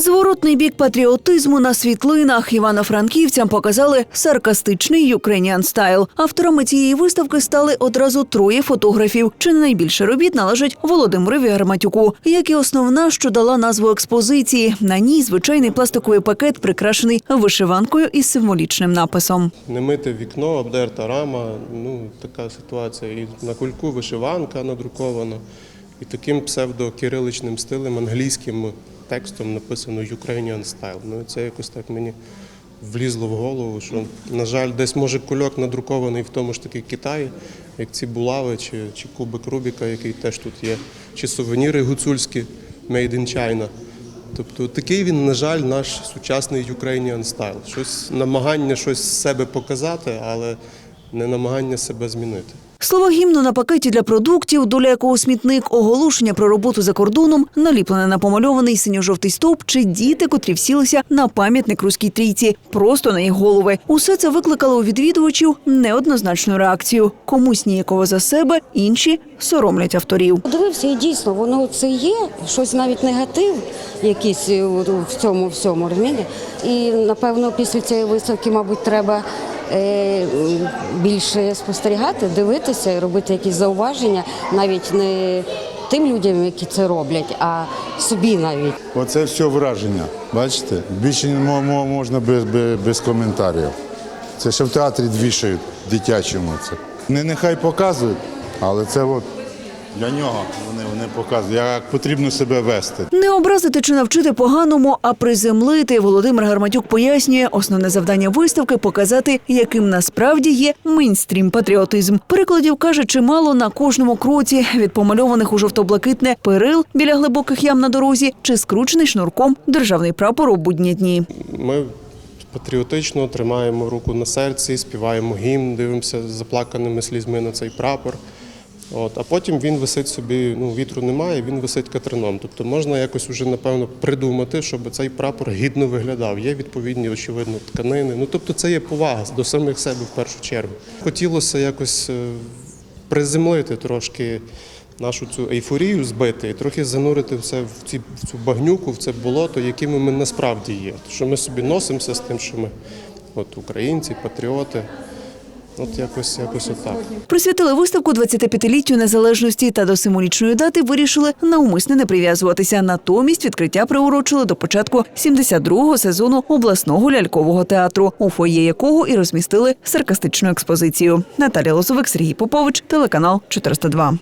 Зворотний бік патріотизму на світлинах івано-франківцям показали саркастичний Ukrainian Style. Авторами цієї виставки стали одразу троє фотографів. Чи не найбільше робіт належить Володимирові Гарматюку, як і основна, що дала назву експозиції. На ній звичайний пластиковий пакет, прикрашений вишиванкою із символічним написом. Немите вікно, обдерта рама. Ну, така ситуація. І на кульку вишиванка надрукована. І таким псевдокириличним стилем, англійським текстом написано Ukrainian Style. Ну, це якось так мені влізло в голову, що, на жаль, десь може кульок надрукований в тому ж таки Китаї, як ці булави чи, чи кубик Рубіка, який теж тут є, чи сувеніри гуцульські Made in China. Тобто такий він, на жаль, наш сучасний Ukrainian style. Щось намагання щось з себе показати, але не намагання себе змінити. Слово гімну на пакеті для продуктів, доля якого смітник, оголошення про роботу за кордоном, наліплене на помальований синьо-жовтий стовп чи діти, котрі всілися на пам'ятник руській трійці, просто на їх голови. Усе це викликало у відвідувачів неоднозначну реакцію. Комусь ніяково за себе, інші соромлять авторів. Дивився, і дійсно, воно це є, щось навіть негатив якийсь в цьому всьому розумієте? І напевно після цієї виставки, мабуть, треба більше спостерігати, дивитися і робити якісь зауваження, навіть не тим людям, які це роблять, а собі навіть. Оце все враження. Бачите? Більше можна без, без коментарів. Це ще в театрі двішають дитячому. Це. Не нехай показують, але це от для нього вони, вони показують, як потрібно себе вести. Не образити чи навчити поганому, а приземлити. Володимир Гарматюк пояснює, основне завдання виставки показати, яким насправді є мейнстрім патріотизм. Прикладів каже, чимало на кожному кроці від помальованих у жовто-блакитне перил біля глибоких ям на дорозі чи скручений шнурком державний прапор у будні дні. Ми патріотично тримаємо руку на серці, співаємо гімн, дивимося з заплаканими слізьми на цей прапор. От, а потім він висить собі, ну вітру немає, він висить катерином. Тобто можна якось уже напевно придумати, щоб цей прапор гідно виглядав. Є відповідні, очевидно, тканини. Ну тобто це є повага до самих себе в першу чергу. Хотілося якось е, приземлити трошки нашу цю ейфорію збити і трохи занурити все в ці в цю багнюку, в це болото, якими ми насправді є. Що ми собі носимося з тим, що ми от українці, патріоти. От якось якось отак. Присвятили виставку 25-літтю незалежності та до символічної дати вирішили навмисне не прив'язуватися. Натомість відкриття приурочили до початку 72-го сезону обласного лялькового театру, у фоє якого і розмістили саркастичну експозицію. Наталія Лозовик, Сергій Попович, телеканал 402.